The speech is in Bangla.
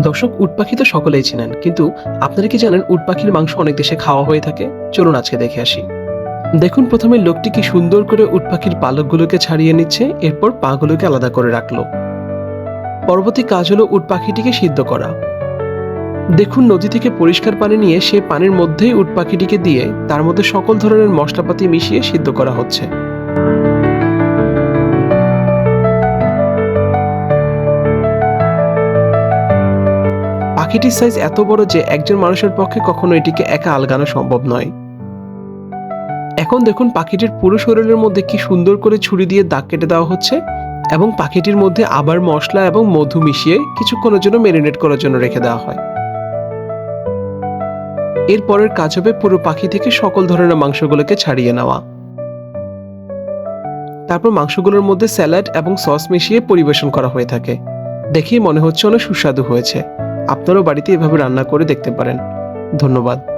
দর্শক উটপাখি তো সকলেই চেনেন, কিন্তু আপনারা কি জানেন উট পাখির মাংস অনেক দেশে খাওয়া হয়ে থাকে? চলুন আজকে দেখে আসি। দেখুন, প্রথমে লোকটি কি সুন্দর করে উট পাখির পালকগুলোকে ছাড়িয়ে নিচ্ছে, এরপর পাগুলোকে আলাদা করে রাখল। পরবর্তী কাজ হলো উট পাখিটিকে সিদ্ধ করা। দেখুন, নদী থেকে পরিষ্কার পানি নিয়ে সে পানির মধ্যেই উটপাখিটিকে দিয়ে তার মধ্যে সকল ধরনের মশলাপাতি মিশিয়ে সিদ্ধ করা হচ্ছে। পাখিটির সাইজ এত বড় যে একজন মানুষের পক্ষে কখনো এটিকে একা আলগানো সম্ভব নয়। এখন দেখুন পাখিটির পুরো শরীরের মধ্যে কি সুন্দর করে ছুরি দিয়ে দাগ কেটে দেওয়া হচ্ছে এবং পাখিটির মধ্যে আবার মশলা এবং মধু মিশিয়ে কিছুক্ষণের জন্য মেরিনেট করার জন্য রেখে দেওয়া হয়। এরপরের কাজ হবে পুরো পাখি থেকে সকল ধরনের মাংসগুলোকে ছাড়িয়ে নেওয়া। তারপর মাংসগুলোর মধ্যে স্যালাড এবং সস মিশিয়ে পরিবেশন করা হয়ে থাকে। দেখেই মনে হচ্ছে অনেক সুস্বাদু হয়েছে। আপনারাও বাড়িতে এভাবে রান্না করে দেখতে পারেন। ধন্যবাদ।